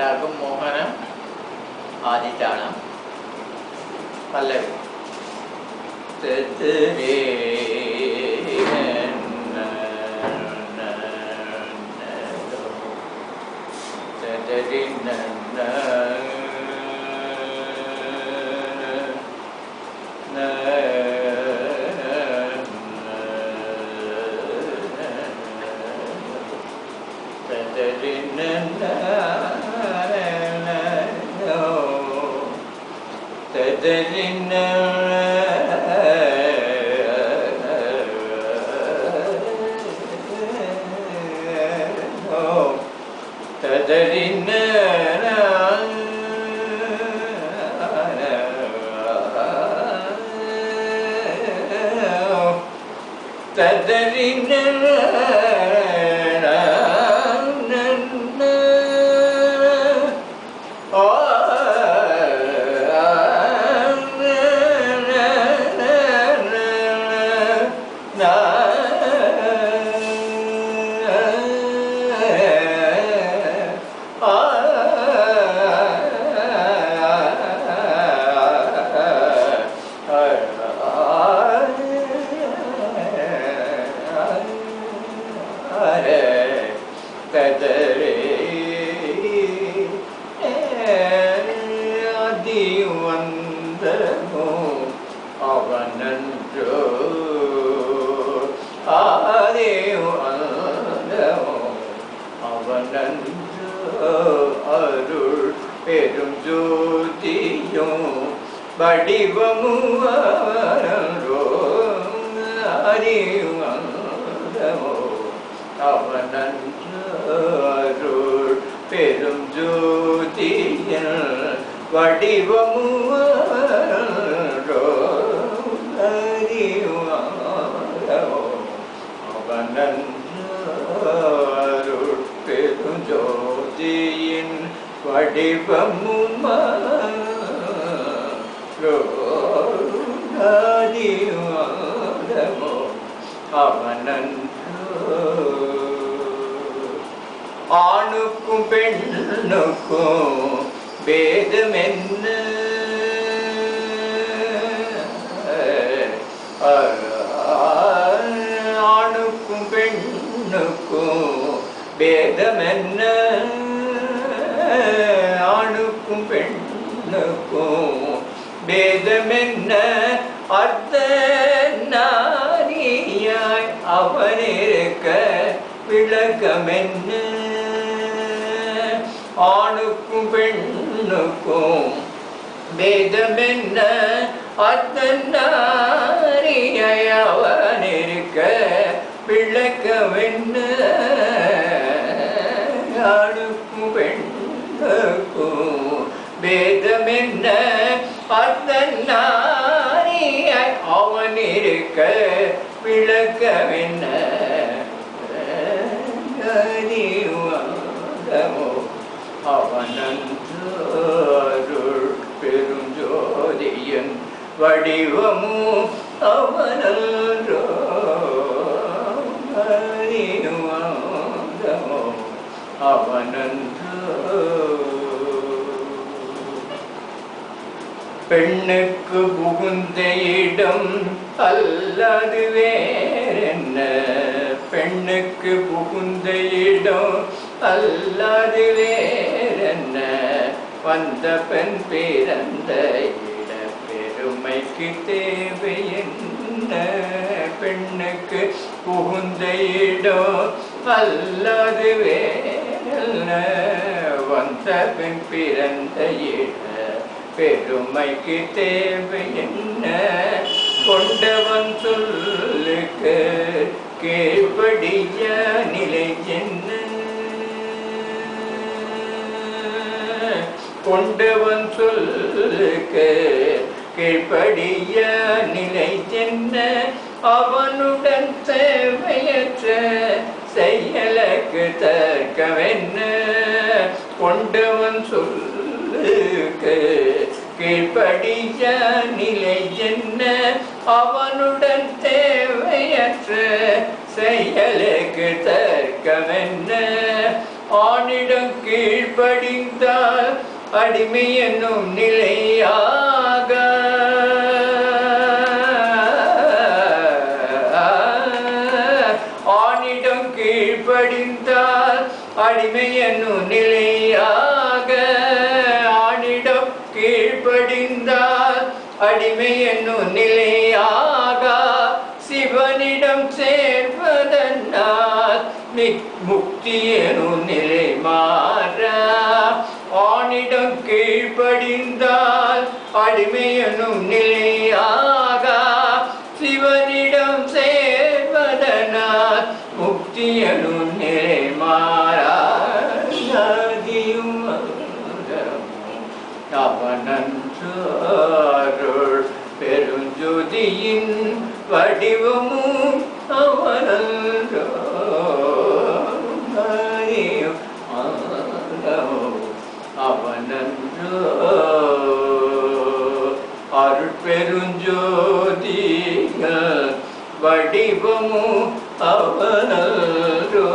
என்றாகும் மோகனம் ஆதிஜானம் பல்லவி திருவே no. Kederine Kederine Kederine அருள் பெரும் ஜோதியும் வடிவமும் அவனன்றோ அறிவந்தமோ அவனன்றோ அருள் பெரும் ஜோதியன் வடிவமும் அவனன்றோ அறிவந்தமோ அவனன்றருள் பெருஞ்சோதியின் வடிவமும் ரோதிவாதமோ அவனன்றோ ஆணுக்கும் பெண்ணுக்கும் பேதம் என்ன ஆணுக்கும் பெண்ணுக்கும் பேதம் ஆணுக்கும் பெண்ணுக்கும் பேதம் அர்த்த நாரியாய் அவனிருக்க விளக்கமென்ன. ஆணுக்கும் பெண்ணுக்கும் வேதம் என்ன அத்தன்னாரியவன் இருக்க விளக்கம் என்ன ஆணுக்கும் பெண்ணுக்கும் வேதம் என்ன அத்தன்னாரிய அவன் இருக்க விளக்கம் அவனன்றருள் பெருஞ்சோதியன் வடிவமோ அவனன்றோ அறிவாதமோ அவனன்றோ. பெண்ணுக்கு புகுந்த இடம் அல்லது வேறென்ன? பெண்ணுக்கு புகுந்த இடம் அல்லாது வேறென்ன? வந்த பெண் பிறந்த இட பெருமைக்கு தேவை என்ன? பெண்ணுக்கு புகுந்த இடம் அல்லாது வேறென்ன? வந்த பெண் பிறந்த இட பெருமைக்கு தேவை என்ன? கொண்டவன் சொல்லுக்கு கேள்படிய நிலை என்ன? கொண்டவன் சொல்லுக்கு கீழ்படிய நிலை என்ன? அவனுடன் தேவையற்ற செயலுக்கு தர்க்கவென்ன கொண்டவன் சொல்லுக்கு கீழ்படிய நிலை என்ன? அவனுடன் தேவையற்ற செயலுக்கு தர்க்கமென்ன? ஆணிடம் கீழ்படிந்தால் அடிமையனும் நிலையாக. ஆணிடம் கீழ்ப்படிந்தால் அடிமை நிலையாக. ஆணிடம் கீழ்ப்படிந்தால் அடிமை நிலையாக. சிவனிடம் சேர்வதனால் முக்தியனு நிலைமா அவனிடம் நிலை மாற கீழ்ப்படிந்தால் அடிமை நிலையாக. சிவனிடம் சேர்வதனால் முக்தியனும் நிலை மாறாதியும் அவனன்றருள் பெருஞ்சுதியின் வடிவமும் வடிவமும் அவனன்றோ